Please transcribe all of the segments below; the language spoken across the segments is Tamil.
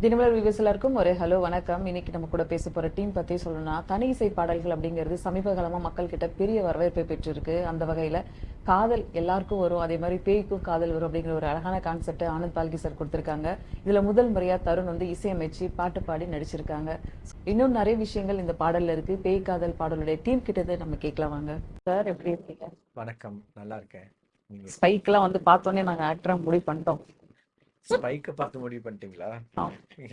தினமலர் வியூவர்ஸ் எல்லாருக்கும் ஒரு ஹலோ வணக்கம். இன்னைக்கு நம்ம கூட பேச போற டீம் பத்தி சொல்லணும்னா தனி இசை பாடல்கள் அப்படிங்கிறது சமீப காலமா மக்கள் கிட்ட பெரிய வரவேற்பை பெற்றிருக்கு. அந்த வகையில காதல் எல்லாருக்கும் வரும். அதே மாதிரி பேய்க்கும் காதல் வரும் அப்படிங்கிற ஒரு அழகான கான்செப்ட் ஆனந்த் பால்கி சார் கொடுத்திருக்காங்க. இதுல முதல் முறையா தருண் வந்து இசையமைச்சு பாட்டு பாடி நடிச்சிருக்காங்க. இன்னும் நிறைய விஷயங்கள் இந்த பாடல்ல இருக்கு. பேய் காதல் பாடலுடைய டீம் கிட்டது நம்ம கேட்கலாம் வாங்க. சார் எப்படி இருக்கீங்க? வணக்கம். நல்லா இருக்கேன். ஸ்பைக்லாம் வந்து பார்த்தோன்னே நாங்க ஆக்டரா முடிவு பண்ணிட்டோம். ஸ்பைக்க பார்த்து முடிவு பண்ணிட்டீங்களா.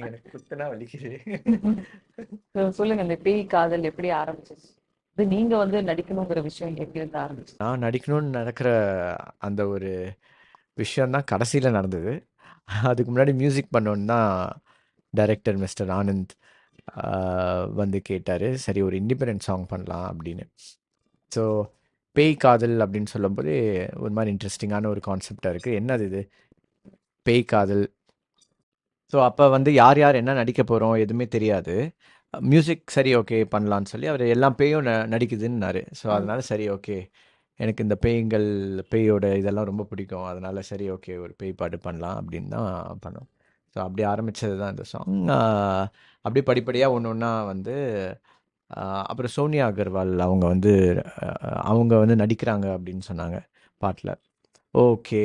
எனக்கு குத்துனா வலிக்குது. சொல்லுங்க இந்த பேய் காதல் எப்படி ஆரம்பிச்சிச்சு இது நீங்க வந்து நடிக்கணுங்கிற விஷயம் எப்படி இருந்து ஆரம்பிச்சு நான் நடிக்கணும்னு நடக்கிற அந்த ஒரு விஷயம் தான் கடைசியில் நடந்தது. அதுக்கு முன்னாடி மியூசிக் பண்ணோன்னு தான் டைரக்டர் மிஸ்டர் ஆனந்த் ஆஹ், வந்து கேட்டார். சரி ஒரு இண்டிபெண்டன்ட் சாங் பண்ணலாம் அப்படின்னு. ஸோ பேய் காதல் அப்படின்னு சொல்லும்போது ஒரு மாதிரி இன்ட்ரெஸ்டிங்கான ஒரு கான்செப்டாக இருக்குது என்னது இது? பேய் காதல். ஸோ அப்போ வந்து யார் யார் என்ன நடிக்க போகிறோம் எதுவுமே தெரியாது. மியூசிக் சரி ஓகே பண்ணலான்னு சொல்லி அவர் எல்லாம் பேயும் ந நடிக்குதுன்னாரு. ஸோ அதனால சரி ஓகே எனக்கு இந்த பேய்கள் பேயோட இதெல்லாம் ரொம்ப பிடிக்கும். அதனால சரி ஓகே ஒரு பேய் பாட்டு பண்ணலாம் அப்படின்னு தான் பண்ணோம். ஸோ அப்படி ஆரம்பித்தது தான் இந்த சாங் அப்படியே படிப்படியாக ஒன்று ஒன்றா வந்து அப்புறம் சோனியா அகர்வால் அவங்க வந்து அவங்க வந்து நடிக்கிறாங்க அப்படின்னு சொன்னாங்க பாட்டில். ஓகே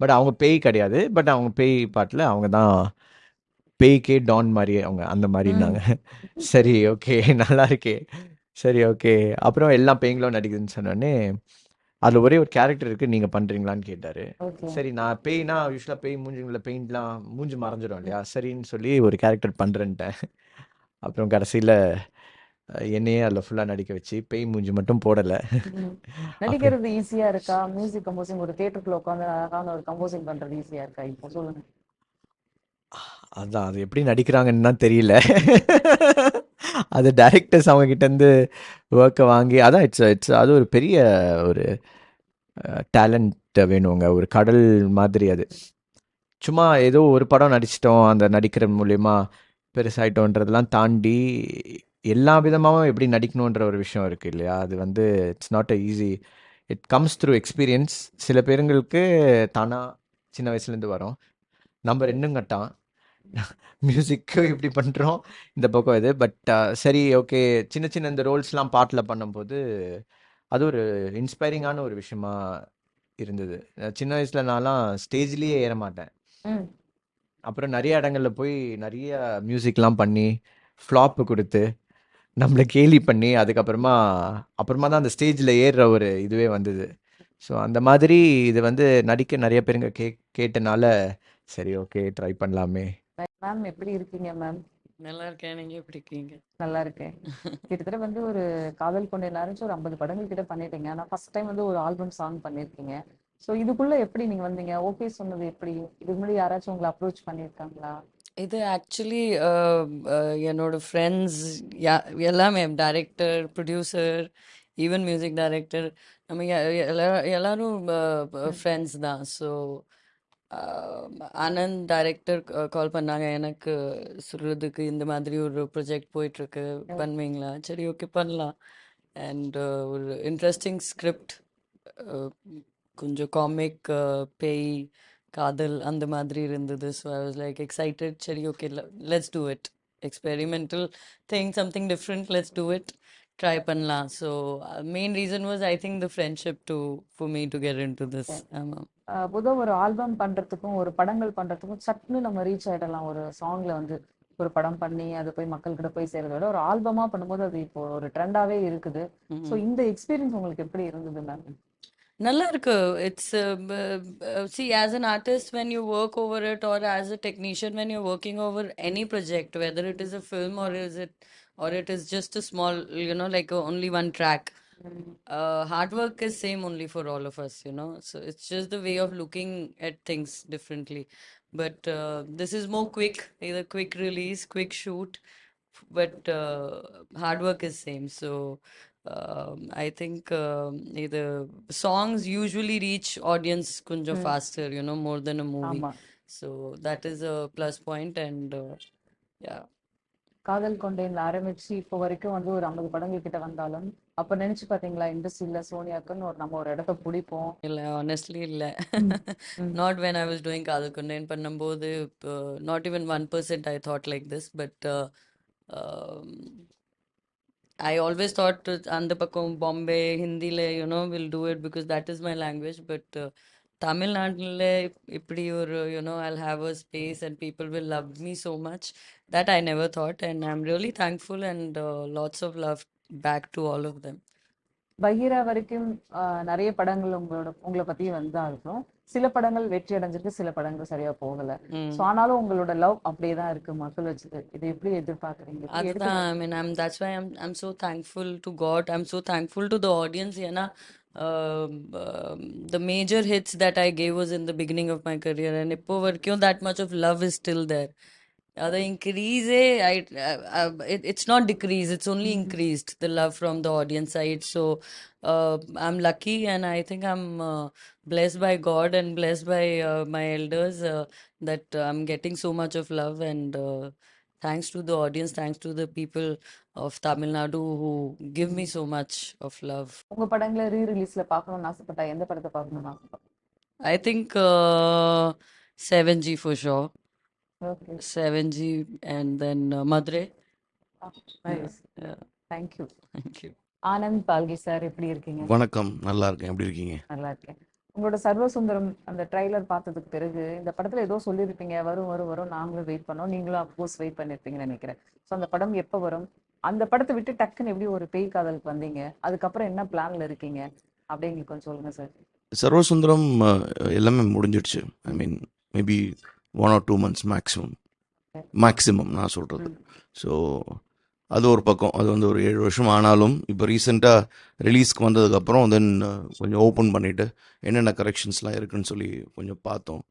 பட் அவங்க பேய் கிடையாது. பட் அவங்க பேய் பாட்டில் அவங்க தான் பேய்க்கே டான் மாதிரி அவங்க அந்த மாதிரின்னாங்க சரி ஓகே. நல்லா இருக்கே. சரி ஓகே. அப்புறம் எல்லா பேய்களும் நடிக்குதுன்னு சொன்னோடனே அதில் ஒரே ஒரு கேரக்டர் இருக்குது நீங்கள் பண்ணுறீங்களான்னு கேட்டார். சரி நான் பேய்னா யூஸ்வலாக பேய் மூஞ்சுங்கள பெயிண்ட்லாம் மூஞ்சி மறைஞ்சிடும் இல்லையா? சரின்னு சொல்லி ஒரு கேரக்டர் பண்ணுறேன்ட்டேன் அப்புறம் கடைசியில் என்னையே அதில் ஃபுல்லாக நடிக்க வச்சு பேய் மூஞ்சி மட்டும் போடலை. நடிக்கிறது ஈஸியா இருக்கா? மியூசிக் கம்போசிங் ஒரு தியேட்டருக்குள்ள உட்காந்து அழகான ஒரு கம்போசிங் பண்றது ஈஸியா இருக்கா இப்போ? சொல்லுங்க. அதான் அது எப்படி நடிக்கிறாங்கன்னு தான் தெரியல. அது டேரக்டர்ஸ் அவங்க கிட்டேருந்து ஒர்க்கை வாங்கி அதான் இட்ஸ் இட்ஸ் அது ஒரு பெரிய ஒரு டேலண்ட் வேணுங்க. ஒரு கடல் மாதிரி அது. சும்மா ஏதோ ஒரு படம் நடிச்சிட்டோம் அந்த நடிக்கிற மூலயமா பெருசாயிட்டோன்றதெல்லாம் தாண்டி எல்லா விதமாகவும் எப்படி நடிக்கணுன்ற ஒரு விஷயம் இருக்குது இல்லையா? அது வந்து it's not a easy it comes through experience சில பேருங்களுக்கு தானா சின்ன வயசுலேருந்து வரும். நம்ம ரெண்டும் கட்டான் மியூசிக்கு இப்படி பண்ணுறோம் இந்த பக்கம் இது. பட் சரி ஓகே சின்ன சின்ன இந்த ரோல்ஸ்லாம் பாட்டில் பண்ணும்போது அது ஒரு இன்ஸ்பைரிங்கான ஒரு விஷயமா இருந்தது. சின்ன வயசுல நான்லாம் ஸ்டேஜ்லேயே ஏற மாட்டேன். அப்புறம் நிறைய இடங்கள்ல போய் நிறைய மியூசிக்லாம் பண்ணி ஃப்ளாப்பு கொடுத்து நம்மளை கேலி பண்ணி அதுக்கப்புறமா அப்புறமா தான் அந்த ஸ்டேஜில் ஏறுற ஒரு இதுவே வந்தது. ஸோ அந்த மாதிரி இது வந்து நடிக்க நிறைய பேருங்க கே கேட்டனால சரி ஓகே ட்ரை பண்ணலாமே. மேம் எப்படி இருக்கீங்க மேம் நல்லா இருக்கேன். நீங்க எப்படி இருக்கீங்க? நல்லா இருக்கேன். கிட்டத்தட்ட வந்து ஒரு காதல் கொண்ட எல்லாரும் ஒரு ஐம்பது படங்கள் கிட்ட பண்ணிட்டீங்க. ஆனா ஃபர்ஸ்ட் டைம் வந்து ஒரு ஆல்பம் சாங் பண்ணிருக்கீங்க. சோ இதுக்குள்ள எப்படி நீங்க வந்தீங்க? ஓகே சொன்னது எப்படி? இதுக்கு முன்னாடி யாராச்சும் உங்களை அப்ரோச் பண்ணியிருக்காங்களா இது ஆக்சுவலி என்னோட ஃப்ரெண்ட்ஸ் எல்லாமே director producer even music director நம்ம எ- எல்லா- எல்லாரும் ஃப்ரெண்ட்ஸ் தான். ஸோ ஆனந்த் டைரக்டர் கால் பண்ணாங்க. எனக்கு சொல்றதுக்கு இந்த மாதிரி ஒரு ப்ரொஜெக்ட் போயிட்டுருக்கு. பண்ணுவீங்களா? சரி ஓகே பண்ணலாம். அண்ட் ஒரு இன்ட்ரெஸ்டிங் ஸ்கிரிப்ட் கொஞ்சம் காமிக் பேய் காதல் அந்த மாதிரி இருந்தது. So I was like excited சரி okay let's do it experimental thing something different let's do it try பண்ணலாம். So main reason was I think the friendship to for me to get in to this ஆமாம் பொதுவா ஒரு ஆல்பம் பண்றதுக்கும் ஒரு படங்கள் பண்றதுக்கும் சட்டுன்னு நம்ம ரீச் ஆயிடலாம். ஒரு சாங்ல வந்து ஒரு படம் பண்ணி அது போய் மக்கள்கிட்ட போய் சேர்றத விட ஒரு ஆல்பமா பண்ணும்போது அது இப்போ ஒரு ட்ரெண்டாவே இருக்குது. சோ இந்த எக்ஸ்பீரியன்ஸ் உங்களுக்கு எப்படி இருந்தது மேம் நல்லா இருக்கு it's see as an artist when you work over it or as a technician when you're working over any project whether it is a film or is it or it is just a small you know like a, only one track uh, hard work is same only for all of us you know so it's just the way of looking at things differently but uh, this is more quick either quick release quick shoot but uh, hard work is same so um, I think um, the songs usually reach audience kunja faster, you know, more than a movie. ஆமா So that is a plus point, and uh, yeah, காதல் கொண்டேன்ல ஆரம்பிச்சு இப்போ வரைக்கும் வந்து ஒரு ஐம்பது படங்கள் கிட்ட வந்தாலும் அப்ப நினைச்சு பாத்தீங்களா இண்டஸ்ட்ரியில சோனியாக்குன்னு ஒரு நம்ம ஒரு இடத்த பிடிப்போம் இல்ல honestly இல்ல not when I was doing காதல் கொண்டேன் பண்ணும்போது uh, not even 1% I thought like this but uh, um, I always thought that அந்த பக்கம் பாம்பே ஹிந்தில you know will do it because that is my language but uh, தமிழ்நாட்டுல இப்படி ஒரு you know I'll have a space and people will love me so much that I never thought and I'm really thankful and uh, lots of love back to all of them Bahira வரைக்கும் ஆஹ், நிறைய படங்கள் உங்களோட உங்களை பத்தி வந்தாலும் சில படங்கள் வெற்றி அடைஞ்சிருக்கு சில படங்கள் சரியா போகல. சோ ஆனாலும் உங்களோட லவ் அப்படியே தான் இருக்கு மக்கள் வச்சது இதை எப்படி எதிர்பார்க்கறீங்க அதுதான் that's why I'm I'm so thankful to God I'm so thankful to the audience ஏன்னா um, um, the major hits that I gave was in the beginning of my career and இப்போ வரைக்கும் that much of love is still there the increase I, I, I it, it's not decrease it's only increased the love from the audience side so uh, I'm lucky and I think I'm uh, blessed by God and blessed by uh, my elders uh, that uh, I'm getting so much of love and uh, thanks to the audience thanks to the people of Tamil Nadu who give me so much of love உங்க படங்களை ரீ ரிலீஸ்ல பார்க்கணும்னு ஆசைப்பட்டா எந்த படத்தை பார்க்கணும்னு ஆசைப்பட்டா I think uh, 7G for sure Okay 7G and then uh, Madre. Nice yeah thank you thank you. Anand Balki sir எப்படி இருக்கீங்க? வணக்கம். நல்லா இருக்கேன். எப்படி இருக்கீங்க? நல்லா இருக்கேன். உங்களோட சர்வசுந்தரம் அந்த ட்ரைலர் பார்த்ததுக்கு பிறகு இந்த படத்துல ஏதோ சொல்லியிருப்பீங்க வரும் வரும் வரும் நாங்களும் வெயிட் பண்ணோம். நீங்களும் அப்கோர்ஸ் வெயிட் பண்ணிருப்பீங்கன்னு நினைக்கிறேன். ஸோ அந்த படம் எப்போ வரும்? அந்த படத்தை விட்டு டக்குன்னு எப்படி ஒரு பேய் காதலுக்கு வந்தீங்க? அதுக்கப்புறம் என்ன பிளான்ல இருக்கீங்க? அப்படி எங்களுக்கு கொஞ்சம் சொல்லுங்க சார் சர்வசுந்தரம் எல்லாமே முடிஞ்சிடுச்சு. I mean maybe one or two months maximum maximum நான் சொல்கிறது. ஸோ அது ஒரு பக்கம். அது வந்து ஒரு ஏழு வருஷம் ஆனாலும் இப்போ ரீசெண்டாக ரிலீஸ்க்கு வந்ததுக்கப்புறம் தென் கொஞ்சம் ஓப்பன் பண்ணிவிட்டு என்னென்ன கரெக்ஷன்ஸ்லாம் இருக்குன்னு சொல்லி கொஞ்சம் பார்த்தோம்.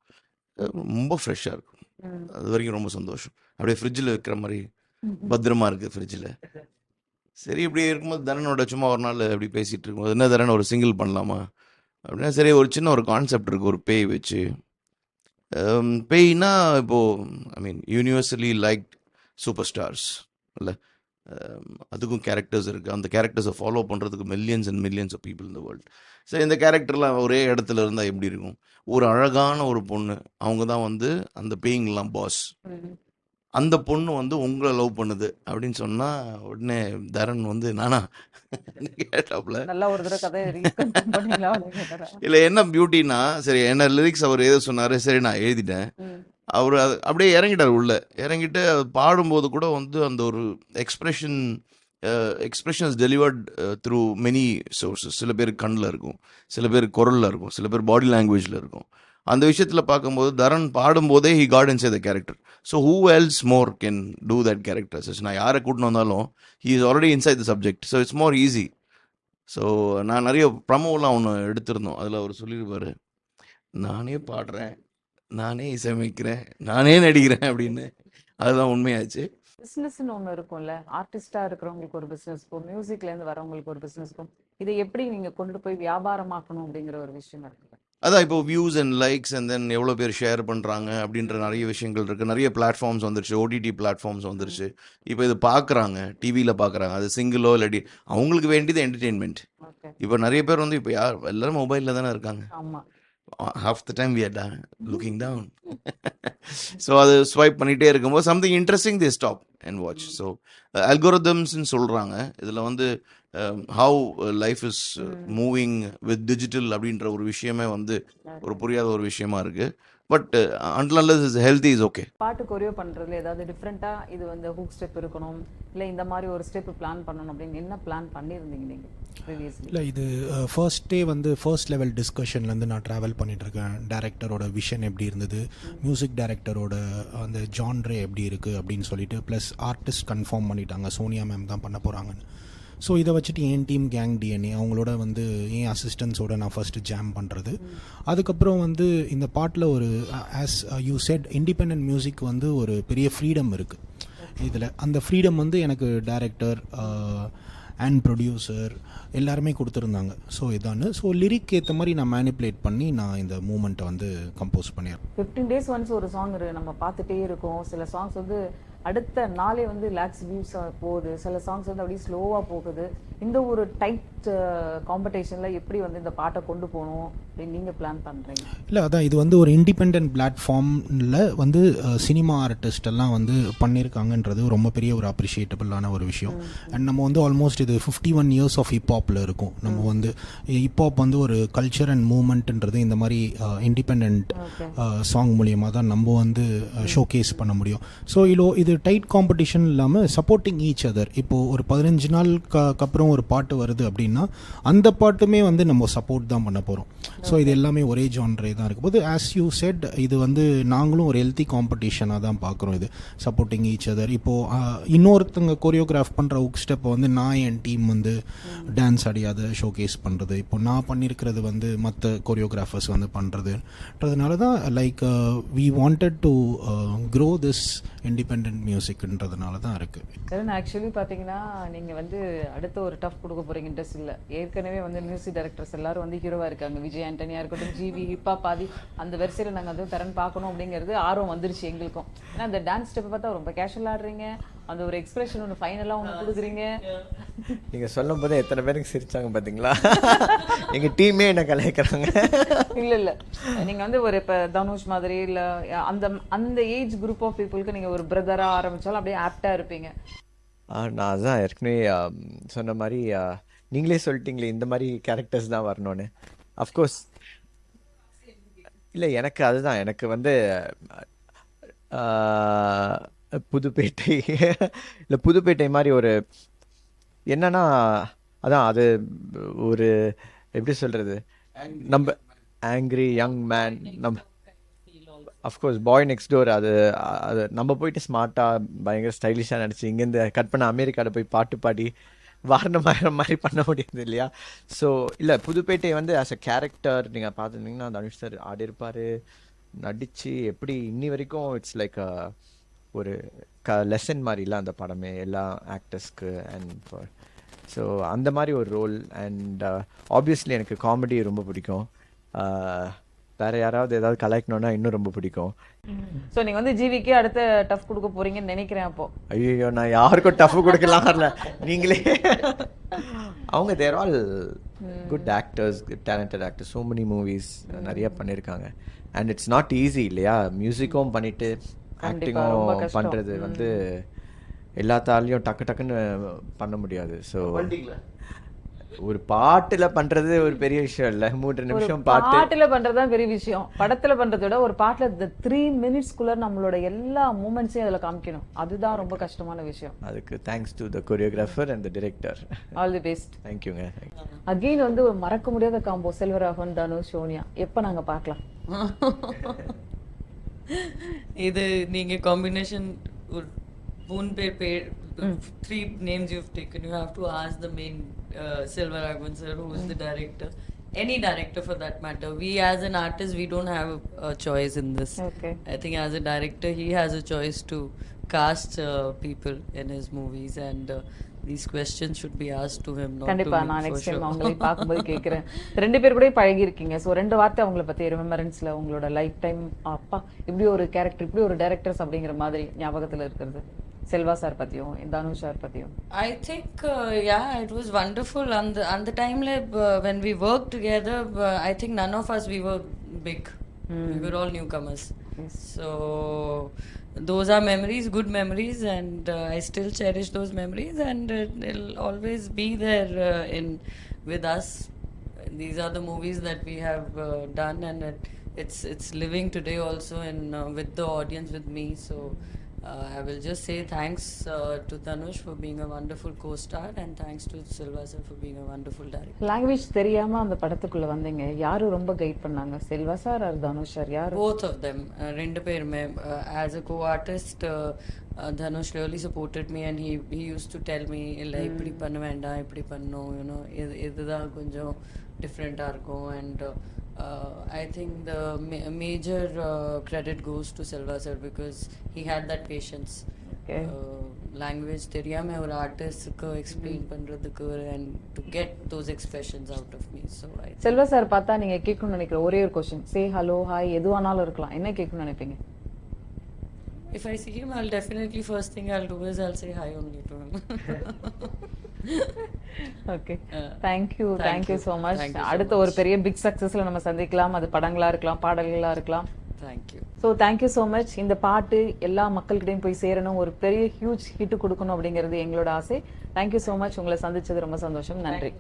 ரொம்ப ஃப்ரெஷ்ஷாக இருக்கும். அது வரைக்கும் ரொம்ப சந்தோஷம். அப்படியே ஃப்ரிட்ஜில் வைக்கிற மாதிரி பத்திரமா இருக்குது ஃப்ரிட்ஜில் சரி இப்படி இருக்கும்போது தரனோட சும்மா ஒரு நாள் அப்படி பேசிகிட்டு இருக்கும்போது என்ன தரன் ஒரு சிங்கிள் பண்ணலாமா? அப்படின்னா சரி ஒரு சின்ன ஒரு கான்செப்ட் இருக்குது ஒரு பேய் வச்சு பேய்னா இப்போது I mean universally like super stars இல்லை? அதுக்கும் கேரக்டர்ஸ் இருக்குது அந்த கேரக்டர்ஸை ஃபாலோ பண்ணுறதுக்கு millions and millions of people இந்த வேர்ல்டு சரி இந்த கேரக்டர்லாம் ஒரே இடத்துல இருந்தால் எப்படி இருக்கும்? ஒரு அழகான ஒரு பொண்ணு அவங்க தான் வந்து அந்த பேயிங்லாம் பாஸ் அந்த பொண்ணு வந்து உங்களை லவ் பண்ணுது அப்படின்னு சொன்னா உடனே தரன் வந்து நானா? கேட்டாப்புல. நல்லா ஒரு தடவை இல்லை என்ன பியூட்டினா சரி என்ன லிரிக்ஸ் அவர் எது சொன்னாரு சரி நான் எழுதிட்டேன். அவர் அது அப்படியே இறங்கிட்டார் உள்ள. இறங்கிட்டு பாடும்போது கூட வந்து அந்த ஒரு expression expressions delivered through many sources சில பேர் கண்ணில் இருக்கும் சில பேர் குரலில் இருக்கும் சில பேர் பாடி லாங்குவேஜில் இருக்கும். அந்த விஷயத்தில் பார்க்கும்போது Dharan பாடும்போதே he got into the character so who else more can do that character நான் யாரை கூட்டின்னு வந்தாலும் he is already inside the subject so it's more easy so நான் நிறைய ப்ரமோலாம் ஒன்று எடுத்திருந்தோம். அதில் அவர் சொல்லியிருப்பார் நானே பாடுறேன் நானே இசையமைக்கிறேன் நானே நடிக்கிறேன் அப்படின்னு. அதுதான் உண்மையாச்சு. பிஸ்னஸ்ன்னு ஒன்று இருக்கும்ல. ஆர்டிஸ்டாக இருக்கிறவங்களுக்கு ஒரு பிஸ்னஸ்க்கும் மியூசிக்லேருந்து வரவங்களுக்கு ஒரு பிஸ்னஸ்க்கும் இருக்கும் இதை எப்படி நீங்கள் கொண்டு போய் வியாபாரமாக்கணும் அப்படிங்கிற ஒரு விஷயம் இருக்குது அதான் இப்போ views and likes and then எவ்வளோ பேர் ஷேர் பண்ணுறாங்க அப்படின்ற நிறைய விஷயங்கள் இருக்குது நிறைய பிளாட்ஃபார்ம்ஸ் வந்துருச்சு. ஓடிடி பிளாட்ஃபார்ம்ஸ் வந்துருச்சு. இப்போ இது பார்க்குறாங்க டிவியில் பார்க்குறாங்க அது சிங்கிளோ இல்லாட்டி அவங்களுக்கு வேண்டியது என்டர்டெயின்மெண்ட் இப்போ நிறைய பேர் வந்து இப்போ யார் எல்லாரும் மொபைலில் தானே இருக்காங்க. the time we are down, looking down. So அது ஸ்வைப் பண்ணிகிட்டே இருக்கும்போது something interesting they stop and watch so அல்கோரதம்ஸ்ன்னு சொல்கிறாங்க இதில் வந்து how life is moving with digital அப்படின்ற ஒரு விஷயமே வந்து ஒரு புரியாத ஒரு விஷயமா இருக்குது but until is healthy is okay பாட்டு கொரியோ பண்றதுல ஏதாவது டிஃப்ரெண்டா இது வந்து ஹூக் ஸ்டெப் இருக்கணும் இல்ல இந்த மாதிரி ஒரு ஸ்டெப் பிளான் பண்ணணும் அப்படின்னு என்ன பிளான் பண்ணியிருந்தீங்க நீங்க ப்ரீவியஸ்லி இல்லை இது ஃபர்ஸ்ட் டே வந்து ஃபர்ஸ்ட் லெவல் டிஸ்கஷன்லேருந்து நான் ட்ராவல் பண்ணிகிட்ருக்கேன் டேரக்டரோட விஷன் எப்படி இருந்தது? மியூசிக் டைரக்டரோட அந்த ஜான்ரே எப்படி இருக்குது அப்படின்னு சொல்லிட்டு ப்ளஸ் ஆர்டிஸ்ட் கன்ஃபார்ம் பண்ணிட்டாங்க. சோனியா மேம் தான் பண்ண போகிறாங்கன்னு ஸோ இதை வச்சுட்டு என் டீம் கேங் டிஎன்ஏ அவங்களோட வந்து என் அசிஸ்டன்ஸோட நான் ஃபஸ்ட்டு ஜாம் பண்ணுறது அதுக்கப்புறம் வந்து இந்த பாட்டில் ஒரு as you said independent music வந்து ஒரு பெரிய ஃப்ரீடம் இருக்குது இதில் அந்த ஃப்ரீடம் வந்து எனக்கு டைரக்டர் அண்ட் ப்ரொடியூசர் எல்லாருமே கொடுத்துருந்தாங்க. ஸோ இதான்னு ஸோ லிரிக் ஏற்ற மாதிரி நான் மேனிப்புலேட் பண்ணி நான் இந்த மூமெண்ட்டை வந்து கம்போஸ் பண்ணிடுறேன். ஃபிஃப்டீன் டேஸ் ஒன்ஸ் ஒரு சாங் நம்ம பார்த்துட்டே இருக்கோம். சில சாங்ஸ் வந்து அடுத்த நாளே வந்து லேக்ஸ் வியூஸ் போகுது. சில சாங்ஸ் வந்து அப்படியே ஸ்லோவா போகுது. இந்த ஒரு டைட் காம்படிஷன்ல எப்படி வந்து இந்த பாட்டை கொண்டு போகணும் அப்படின்னு நீங்க பிளான் பண்றீங்க? இல்லை அதான் இது வந்து ஒரு இண்டிபெண்ட் பிளாட்ஃபார்மில் வந்து சினிமா ஆர்டிஸ்ட் எல்லாம் வந்து பண்ணியிருக்காங்கன்றது ரொம்ப பெரிய ஒரு அப்ரிஷியேட்டபிளான ஒரு விஷயம். அண்ட் நம்ம வந்து ஆல்மோஸ்ட் இது ஃபிஃப்டி ஒன் இயர்ஸ் ஆஃப் ஹிப்ஹாப்பில் இருக்கும். நம்ம வந்து ஹிப்ஹாப் வந்து ஒரு கல்ச்சர் அண்ட் மூமெண்ட்ன்றது இந்த மாதிரி இண்டிபெண்ட் சாங் மூலியமாக தான் நம்ம வந்து ஷோகேஸ் பண்ண முடியும். ஸோ இலோ இது டைட் காம்படிஷன் இல்லாமல் சப்போர்ட்டிங் ஈச் அதர் இப்போது ஒரு பதினஞ்சு நாளுக்கு அப்புறம் ஒரு பாட்டு வருது அப்படின்னா அந்த பாட்டுமே வந்து நம்ம சப்போர்ட் தான் பண்ண போகிறோம் ஸோ இது எல்லாமே ஒரே ஜான்ரே தான் இருக்கும் போது ஆஸ் யூ செட் இது வந்து நாங்களும் ஒரு ஹெல்த்தி காம்படிஷனாக தான் பார்க்குறோம் இது சப்போர்ட்டிங் ஈச் அதர் இப்போது இன்னொருத்தங்க கொரியோகிராஃப் பண்ணுற உக் ஸ்டெப்பை வந்து நான் என் டீம் வந்து டான்ஸ் ஆடியாத ஷோகேஸ் பண்ணுறது இப்போ நான் பண்ணியிருக்கிறது வந்து மற்ற கொரியோகிராஃபர்ஸ் வந்து பண்ணுறதுன்றதுனால தான் like we wanted to grow this independent மியூசிக்ன்றதுனால தான் இருக்குது கரண் ஆக்சுவலி பார்த்தீங்கன்னா நீங்கள் வந்து அடுத்த ஒரு டஃப் கொடுக்க போறீங்க இன்ட்ரெஸ்ட் இல்லை. ஏற்கனவே வந்து மியூசிக் டைரக்டர்ஸ் எல்லாரும் வந்து ஹீரோவாக இருக்காங்க. விஜய் ஆண்டனியாக இருக்கட்டும் ஜிவி ஹிப்பா பாதி அந்த வரிசையில் நாங்கள் வந்து தரன் பார்க்கணும் அப்படிங்கிறது ஆர்வம் வந்துருச்சு எங்களுக்கும். ஏன்னா அந்த டான்ஸ் ஸ்டெப்பை பார்த்தா ரொம்ப கேஷுவல் ஆடுறீங்க. அந்த ஒரு எக்ஸ்பிரஷன் ஒன்று ஃபைனலாக ஒன்று கொடுக்குறீங்க. நீங்கள் சொல்லும் போதே எத்தனை பேருக்கு சிரிச்சாங்க பார்த்தீங்களா எங்கள் டீமே என்ன கலாய்க்கிறாங்க? இல்ல இல்ல. நீங்க வந்து ஒரு இப்ப தனுஷ் மாதிரி இல்ல அந்த அந்த ஏஜ் குரூப் ஆஃப் பீப்புளுக்கு நீங்க ஒரு பிரதரா ஆரம்பிச்சாலும் அப்படியே ஆப்டா இருப்பீங்க. நான் அதான் ஏற்கனவே சொன்ன மாதிரி நீங்களே சொல்லிட்டீங்களே இந்த மாதிரி கேரக்டர்ஸ் தான் வரணும்னு. அஃப்கோர்ஸ் இல்லை எனக்கு அதுதான். எனக்கு வந்து புதுப்பேட்டை. இல்லை புதுப்பேட்டை மாதிரி ஒரு என்னன்னா அதான் அது ஒரு எப்படி சொல்றது? நம்ம ஆங்கிரி யங் மேன் நம்ம of course boy next door அது அது நம்ம போயிட்டு ஸ்மார்ட்டாக பயங்கர ஸ்டைலிஷாக நடிச்சு இங்கேருந்து கட் பண்ண அமெரிக்காவில் போய் பாட்டு பாடி வாரணமாயிர மாதிரி பண்ண முடியாது இல்லையா? ஸோ இல்லை புதுப்பேட்டை வந்து ஆஸ் அ கேரக்டர் நீங்கள் பார்த்துருந்தீங்கன்னா தனுஷ் சார் ஆடி இருப்பார் நடித்து எப்படி இன்னி வரைக்கும் இட்ஸ் லைக் ஒரு க லெசன் மாதிரிலாம் அந்த படமே எல்லா ஆக்டர்ஸ்க்கு அண்ட் ஸோ அந்த மாதிரி ஒரு ரோல் அண்ட் ஆப்வியஸ்லி எனக்கு காமெடி ரொம்ப பிடிக்கும். Uh, வேற யாராவது ஏதாவது கலாய்க்கணும்னா இன்னும் ரொம்ப பிடிக்கும். சோ நீங்க வந்து ஜிவிக்கே அடுத்த டஃப் கொடுக்க போறீங்கன்னு நினைக்கிறேன் அப்போ. ஐயோ நான் யாருக்கும் டஃப் கொடுக்கலாம் வரல. நீங்களே. அவங்க there all good actors talented actors so many movies நிறைய பண்ணியிருக்காங்க அண்ட் இட்ஸ் நாட் ஈஸி இல்லையா? மியூசிக்கும் பண்ணிட்டு ஆக்டிங்கும் கஷ்டம். பண்ணுறது வந்து எல்லாத்தாலையும் டக்கு டக்குன்னு பண்ண முடியாது. ஸோ ஒரு பாட்டுல பண்றது ஒரு பெரிய விஷயம் இல்ல. மூன்று நிமிஷம் பாட்டு. பாட்டுல பண்றதுதான் பெரிய விஷயம். படத்துல பண்றதை விட ஒரு பாட்டுல இந்த த்ரீ மினிட்ஸ்க்குள்ள நம்மளோட எல்லா மூமெண்ட்ஸையும் அதுல காமிக்கணும். அதுதான் ரொம்ப கஷ்டமான விஷயம். அதுக்கு thanks to the choreographer and the director all the best தேங்க்யூங்க அகெயின் வந்து ஒரு மறக்க முடியாத காம்போ செல்வராகவன் தனு சோனியா. எப்ப நாங்க பார்க்கலாம்? இது நீங்க காம்பினேஷன் ஒரு மூணு பேர் பேர் three names you taken you have to ask the main silver Raghavan sir who is the director any director for that matter we as an artist we don't have a, a choice in this Okay. i think as a director he has a choice to cast uh, people in his movies and uh, these questions should be asked to him not கண்டிப்பா நான் நெக்ஸ்ட் டைம் அவங்களை பார்க்கும்போது கேட்குறேன் ரெண்டு பேர் கூட பழகி இருக்கீங்க ஸோ ரெண்டு வார்த்தை அவங்கள பத்தி ரிமெம்பரன்ஸ்ல உங்களோட லைஃப் டைம் அப்பா இப்படி ஒரு கேரக்டர் இப்படி ஒரு டைரக்டர்ஸ் அப்படிங்கிற மாதிரி ஞாபகத்துல இருக்கிறது. செல்வா சார் பத்தியும் தனுஷ் சார் பத்தியும். I think, uh, yeah, it was wonderful. On the on the time lab, uh, when we worked together, uh, I think none of us we were those are memories, good memories, and uh, I still cherish those memories, and uh, they'll always be there uh, in with us. These are the movies that we have uh, done, and it, it's it's living today also, in uh, with the audience with me. So. Uh, I will just say thanks uh, to Tanush for being a wonderful co-star and thanks to Silva sir for being a wonderful director. Language தெரியாம அந்த படத்துக்குள்ள வந்தீங்க யாரு ரொம்ப கைட் பண்ணாங்க Selva sir or Dhanush sir யாரு Both of them, uh, ரெண்டு பேருமே uh, as a co-artist, uh, uh, Dhanush really supported me and he, he used to tell me இல்லை இப்படி பண்ண வேண்டாம் இப்படி பண்ணும் யூனோ இது இதுதான் கொஞ்சம் டிஃப்ரெண்ட்டாக இருக்கும் and I think the major credit goes to Silva sir because he had that patience. Okay. Language தெரியாம ஒரு ஆர்டிஸ்டுக்கு எக்ஸ்பிளைன் பண்றதுக்கு and to get those expressions out of me so Selva sir பார்த்தா நீங்க கேட்கணும்னு நினைக்கிற ஒரே ஒரு கொஸ்டின் சே ஹலோ ஹாய் எதுவானாலும் இருக்கலாம் என்ன கேட்கணும்னு நினைப்பீங்க If I see him, I'll definitely first thing I'll do is I'll say hi only to him. Okay thank you thank you. So much அடுத்த ஒரு பெரிய பிக் சக்ஸஸ்ல நம்ம சந்திக்கலாம். அது படங்களா இருக்கலாம் பாடல்களா இருக்கலாம். You. So thank you so much இந்த பாட்டு எல்லா மக்கள்கிட்டையும் போய் சேரணும். ஒரு பெரிய ஹியூஜ் ஹிட் கொடுக்கணும் அப்படிங்கிறது எங்களோட ஆசை. தேங்க்யூ ஸோ மச் உங்களை சந்திச்சது ரொம்ப சந்தோஷம். நன்றி.